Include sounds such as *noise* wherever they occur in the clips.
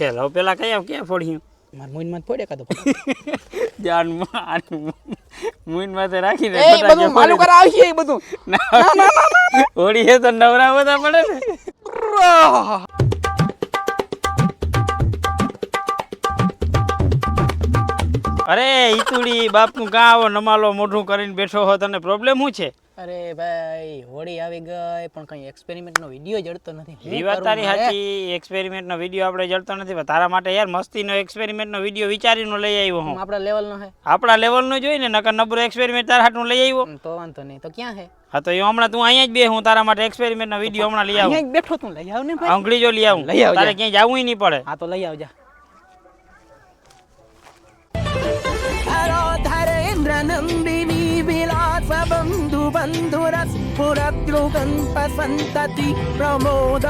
હવે પેલા કયા ક્યાં ફોડ્યું? મારા મોઈનમાં ફોડે કાતો *laughs* જાનમાં મુઈન માથે રાખીને એ ફટાકિયા બધું માલું કરા આવશે એ બધું. ના હોળી હે તો નવરા બધા પડે ને. અરે ઈતુડી બાપનું કાં નમાલો મોઢું કરીને બેઠો હો તને પ્રોબ્લેમ શું છે? અરે ભાઈ હોળી આવી ગઈ પણ કઈ એક્સપેરિમેન્ટ નો વિડિયો જડતો નથી. એ વાત તારી? સાચી એક્સપેરિમેન્ટનો વીડિયો આપણે જડતો નથી પણ તારા માટે યાર મસ્તીનો એક્સપેરિમેન્ટનો વીડિયો વિચારીને લઈ આવ્યો હું. આપણા લેવલ નો હે? આપણા લેવલનો જોઈ ને નકર નબરો એક્સપેરિમેન્ટ તારા હાટનું લઈ આવ્યો. તો વાંધો નહીં. તો ક્યાં હે? હા તો એ હમણાં તું અહીંયા જ બે હું તારા માટે એક્સપેરિમેન્ટનો વીડિયો હમણાં લઈ આવું. અહીંયા બેઠો તું લઈ આવ ને ભાઈ. આંગળી જો લઈ આવું. લઈ. તારે ક્યાંય જવું નહીં પડે. હા તો લઈ આવજા. ಚಂದ್ರ ನಂದಿ ನೀ ವಿಲಾಸ ಬಂಧು ಬಂಧುರ ಪುರದ್ರುಗಂತ ಸಂತತಿ ಪ್ರಮೋದ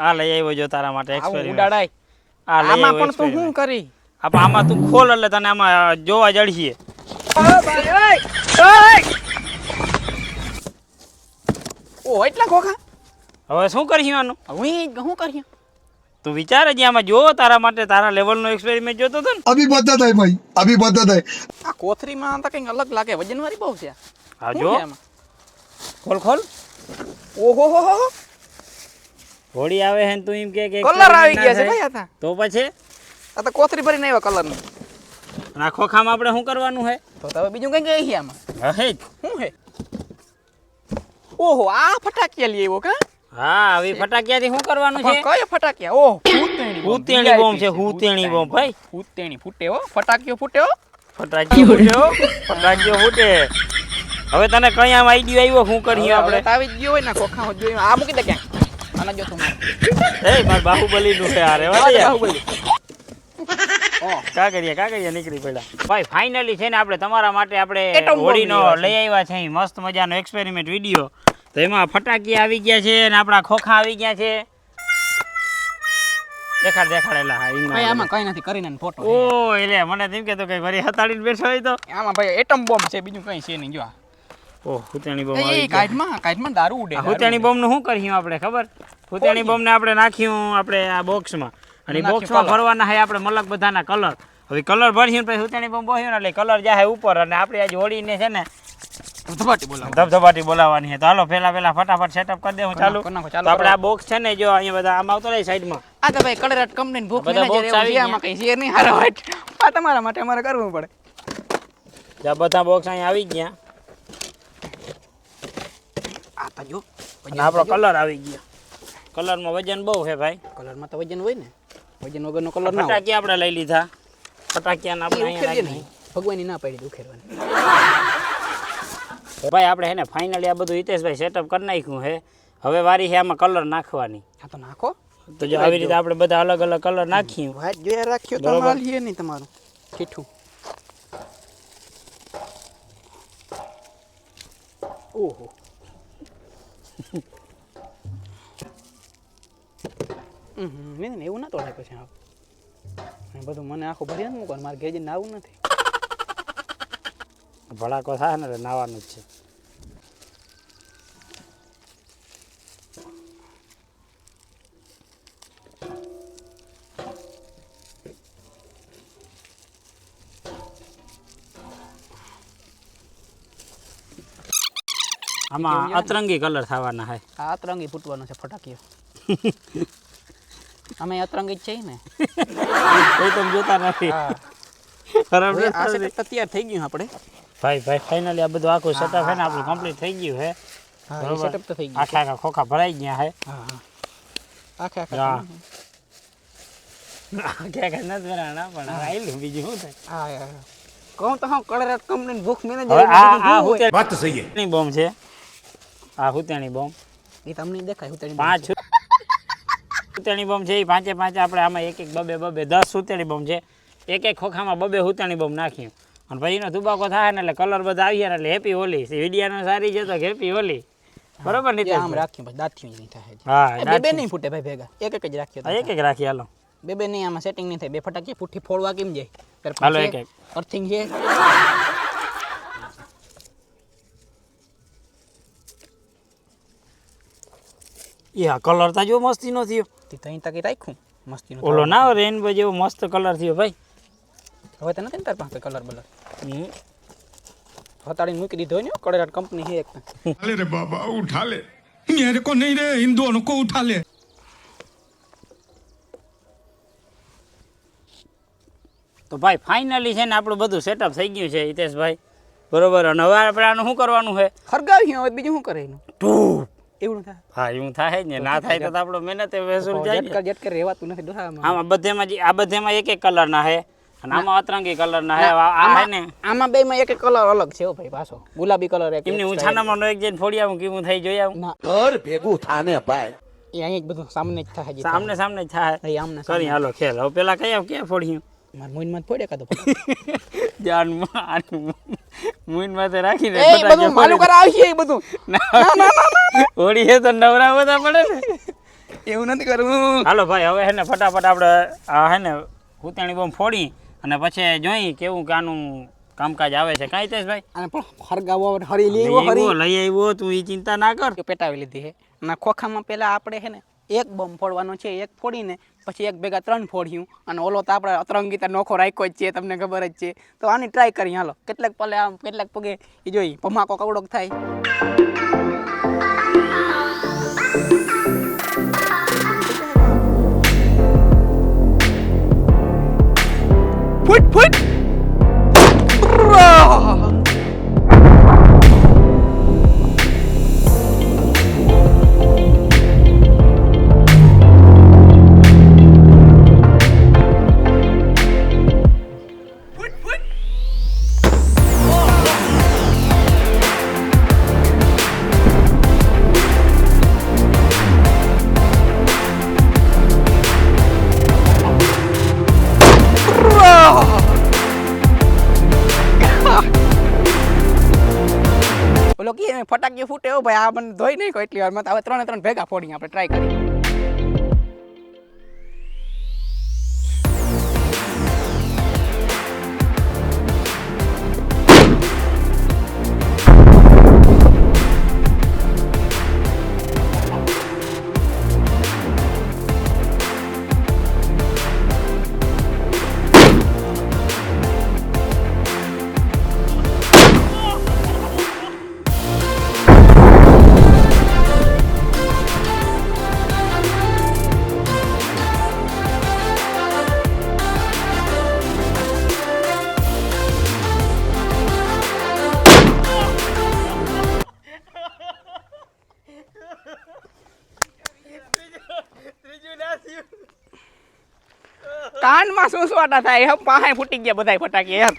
આ લઈ આવ્યો જો તારા માટે એક્સપેરિમેન્ટ આ લઈ આમાં પણ તું શું કરી? આપ આમાં તું ખોલ એટલે તને આમાં જોવા જડશીએ ઓ એટલા ખોખા? હવે શું કરી આનું? હું હું કરી તું વિચાર જ આમાં જો તારા માટે તારા લેવલ નો એક્સપેરિમેન્ટ જોતો હતો ને? અભી બધા થાય ભાઈ અભી બધા થાય. આ કોથરીમાં તો કંઈક અલગ લાગે વજનવાળી બહુ છે હા જો. ખોલ ખોલ. ઓહો હો હો હોળી આવે હે તું એમ કે કલર આવી ગયા છે ભાઈ આ તો પછી? આ તો કોથરી ભરીને આવ્યો કલરનું. આખો ખામ આપણે શું કરવાનું હે? તો તમે બીજું કંઈક અહીં આમાં. હે શું હે? ઓહો આ ફટાકિયા લઈ આવ્યો કા? હા હવે ફટાકિયાથી શું કરવાનું છે? કયો ફટાકિયા? ઓહ બોમ્બ. છે બોમ્બ ભાઈ. ફૂટે હો. ફટાકિયો ફૂટે હો. ફટાકિયો ફૂટે હો. ફટાકિયો ફૂટે. હવે તને કઈ આમ આઈડિયો આવ્યો? શું કરીએ આપણે? આવી જ ગયો હોય ને ખોખા જોઈ આ મૂકી દે ક્યાંક. આના જો તું એ માર બાહુબલી નું છે આરે આ. બાહુબલી. કા કરીએ કા કરીએ નીકળી પડ્યા. ભાઈ ફાઇનલી છે ને આપણે તમારા માટે આપણે હોળીનો લઈ આવ્યા છે. મસ્ત મજાનો એક્સપેરિમેન્ટ વીડિયો તો એમાં ફટાકી આવી ગયા છે અને આપણા ખોખા આવી ગયા છે. દેખાડ દેખાડેલા હા ભાઈ આમાં કઈ નથી કરીને ફોટો ઓ એટલે મને તેમ કે તો કઈ વરી હતાડીને બેઠો હોય તો. આમાં ભાઈ એટમ બોમ્બ છે બીજું કઈ છે નહીં જો ઓ હુતેણી બોમ્બ આવી ગયા. કાઢમાં કાઢમાં દારૂ ઉડે હુતેણી બોમ્બનું શું કર્યું આપણે ખબર? હુતેણી બોમ્બ ને આપણે નાખ્યું આપણે આ બોક્સમાં અને નાખ્યું બોક્સમાં ભરવાના હે આપણે મલક બધાના કલર હવે કલર ભર્યું પછી હુતેણી બોમ્બ બોહ્યું ને એટલે કલર જાય ઉપર. અને આપણે આજે હોળીને છે ને ધબધબાટી બોલાવવાની. ધબધબાટી બોલાવવાની છે. તો હાલો પેલા પેલા ફટાફટ સેટઅપ કરી દે હું ચાલુ. તો આપણે આ બોક્સ છે ને જો અહીંયા બધા આમ આવતો રહે સાઈડમાં આ તો ભાઈ કલરટ કંપની ભૂખ મેનેજર આવી આમાં કઈ શેર નહીં હારો. આ તમારા માટે અમારે કરવું પડે. આ બધા બોક્સ અહીંયા આવી ગયા. આ તો જો આપણો કલર આવી ગયો. કલરમાં વજન બહુ છે ભાઈ. કલરમાં તો વજન હોય ને. વજન વગરનો કલર ના હોય. ફટાકિયા આપણે લઈ લીધા. ફટાકિયા આપણે ભગવાન અહીંયા ભગવાનની ના પાડી ઉખેરવાની ભાઈ આપણે હે ને ફાઇનલી આ બધું હિતેશભાઈ સેટઅપ કરી નાખ્યું છે હવે વારી છે આમાં કલર નાખવાની. આ તો નાખો. તો જો આવી રીતે આપણે બધા અલગ અલગ કલર નાખીએ. વાત જોયા રાખ્યો તો. માલ નહીં તમારું. ઠીઠું. ઓહો. મેં ને એવું ના તોડાય પછી બધું મને આખું ભર્યા મૂકવાનું. મારે ઘેર જઈને આવું નથી. ભડાકો થાય ને એટલે નાવાનું જ છે. આમાં અતરંગી કલર થવાના છે આ અતરંગી ફૂટવાનો છે ફટાકીઓ. *laughs* અમે અતરંગી જ છીએ ને. કોઈ તમે જોતા નથી. તૈયાર થઈ ગયું આપણે. ભાઈ ભાઈ ફાઇનલી આ બધું આખું સેટઅપ છે ને આપણું કમ્પ્લીટ થઈ ગયું છે. સેટઅપ તો થઈ ગયું આખા આખા ખોખા ભરાઈ ગયા હે હા. આખા આખા કે કે ભૂખ મેનેજર આ બોમ્બ છે. આ હુતેણી બોમ્બ. તમને દેખાય હુતેણી પાંચ હુતેણી બોમ્બ છે એ પાંચે પાંચ આપણે આમાં એક એક બબે બબે દસ હુતેણી બોમ્બ છે. એક એક ખોખામાં બબે હુતેણી બોમ્બ નાખ્યું. અને પછી એનો ધુબાકો થાય ને એટલે કલર બધા આવી ગયા એટલે હેપી હોલી. વિડિયાનો સારી છે તો હેપી હોલી. બરોબર ને આમ રાખ્યું પછી દાંતિયું નહીં થાય હા બે બે નહીં ફૂટે ભાઈ ભેગા. એક એક જ રાખ્યો એક એક રાખી હાલો. બે બે નહીં આમાં સેટિંગ નહીં થાય. બે ફટાકી ફૂટી ફોડવા કેમ જાય? હાલો એક એક. અર્થિંગ છે? યા કલર તા જો મસ્તીનો થયો. તે તઈ તકી રાખ્યું. નો ઓલો ના રેનબો જેવો મસ્ત કલર થયો ભાઈ. હવે તો નથી ને તારી પાસે કલર બલર? હતાડી મૂકી દીધો ને કડેરાટ કંપની છે એક. અલે રે બાબા ઉઠા લે કો નહીં રે હિન્દુઓનો કો ઉઠા તો ભાઈ ફાઇનલી છે ને આપણું બધું સેટઅપ થઈ ગયું છે હિતેશભાઈ. બરોબર અને હવે આપણે આનું શું કરવાનું છે? ખરગાવ્યું હવે બીજું શું કરે એનું? ટૂ એવું થાય. હા એવું થાય ને. ના થાય તો આપણો મહેનત વેસુર જાય જટકે રહેવાતું નથી આમાં બધેમાં આ બધેમાં એક એક કલરના હે અને આમાં અતરંગી કલરના ના આ આ છે ને? આમાં બે માં એક એક કલર અલગ છે ભાઈ પાછો. ગુલાબી કલર એક એમની હું છાનામાં એક જઈને ફોડી આવું કેવું થઈ જોઈ આવું. ના. ઘર ભેગું થાને ભાઈ. એ અહીંયા બધું સામને જ થાય સામને સામને જ થાય. અહીં આમને કરી હાલો ખેલ. હવે પેલા કયા ક્યાં ફોડ્યું? માર મોઈનમાં ફોડે કાતો *laughs* જાન મુઈન માથે રાખીને એ બધું માલું કરા આવશે એ બધું. હોળી હે તો નવરા બધા પડે ને. એવું નથી કરવું. હાલો ભાઈ હવે હે ને ફટાફટ આપણે આ હે ને હુતાણી બોમ્બ ફોડી. અને પછી જોઈ કેવું કે આનું કામકાજ આવે છે. કાંઈ તેશ ભાઈ. અને પણ હરગાવો હરી લઈ આવ્યો લઈ આવ્યો તું એ ચિંતા ના કર. પેટાવી લીધી છે અને ખોખામાં પેલા આપણે છે ને એક બમ ફોડવાનો છે એક ફોડીને પછી એક ભેગા ત્રણ ફોડ્યું. અને ઓલો તો આપણે અતરંગીતા નોખો રાખ્યો જ છે તમને ખબર જ છે. તો આની ટ્રાય કરી હાલો. કેટલાક પલે આમ કેટલાક પગે એ જોઈ ભમાકો કવડોક થાય. ફૂટ ફૂટ ઓલો કે ફૂટે હો ભાઈ આ મને ધોઈ નહીં એટલી વારમાં હવે ત્રણે ત્રણ ભેગા ફોડી આપણે ટ્રાય કરી કાનમાં શું શું થાય હમ પાસે ફૂટી ગયા બધાય ફટાકી યાર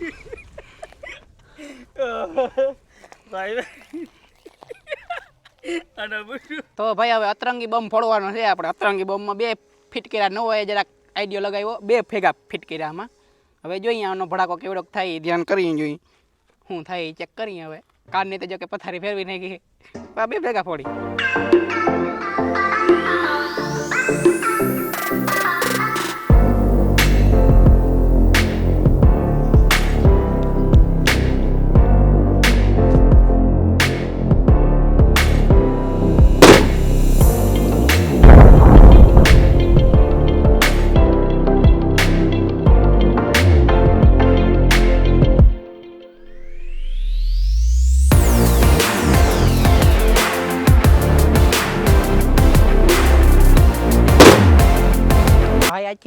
તો ભાઈ હવે અતરંગી બમ ફોડવાનો છે આપણે અતરંગી બમમાં બે ફિટ કર્યા ન હોય જરાક આઈડિયો લગાવ્યો બે ભેગા ફિટ કર્યા આમાં હવે જોઈએ આનો ભડાકો કેવડોક થાય ધ્યાન કરી જોઈએ શું થાય એ ચેક કરીએ હવે કારની તો જો કે પથારી ફેરવી નાખી આ બે ભેગા ફોડી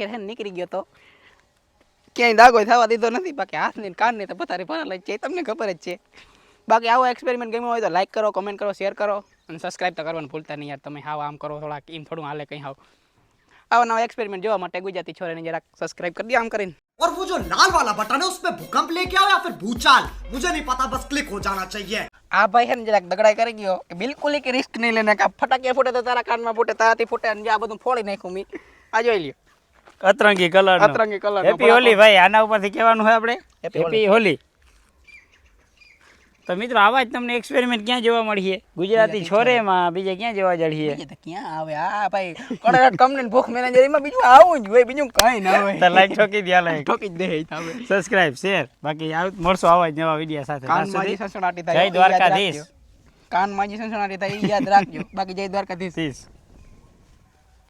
ભાઈ આજ છે ને નીકળી ગયો તો ક્યાંય દાગો થવા દીધો નથી બાકી હાથની કાનની તો પથારી ભરેલ જ છે એ તમને ખબર જ છે બાકી આવો એક્સપેરિમેન્ટ ગમ્યો હોય તો લાઈક કરો કમેન્ટ કરો શેર કરો અને સબસ્ક્રાઈબ તો કરવાનું ભૂલતા નહીં યાર તમે હાવ આમ કરો થોડાક એમ થોડું હાલે કંઈ હાવ આવા નવા એક્સપેરિમેન્ટ જોવા માટે ગુજરાતી છોરાને જરાક સબસ્ક્રાઈબ કરી દો આમ કરીને और वो जो लाल वाला बटन है उस पे भूकंप लेके आओ या फिर भूचाल मुझे नहीं पता बस क्लिक हो जाना चाहिए આ ભાઈ છે ને જરાક દગડાઈ કરી ગયો કે બિલકુલ કે રિસ્ક નહીં લેને કે આ ફટાકિયા ફૂટે તો તારા કાનમાં ફૂટે તારાથી ફૂટે અને જે આ બધું ફોડી નાખ્યું મી આ જોઈ લ્યો અતરંગી કલર અતરંગી કલર હેપી હોલી ભાઈ આના ઉપરથી કહેવાનું હોય આપણે. હેપી હોલી તો મિત્રો આવા જ તમને એક્સપેરિમેન્ટ ક્યાં જોવા મળીએ? ગુજરાતી છોરેમાં બીજે ક્યાં જોવા જડીએ ક્યાં આવે? આ ભાઈ કડક કંપની ભૂખ મેનેજર એમાં બીજું આવું જ હોય બીજું કઈ ના હોય. તો લાઈક ઠોકી દે લાઈક ઠોકી દે સબસ્ક્રાઇબ શેર બાકી આવ મળશો આવા જ નવા વિડિયા સાથે. જય દ્વારકાધીશ. કાન માજી જે થાય યાદ રાખજો. બાકી જય દ્વારકાધીશ.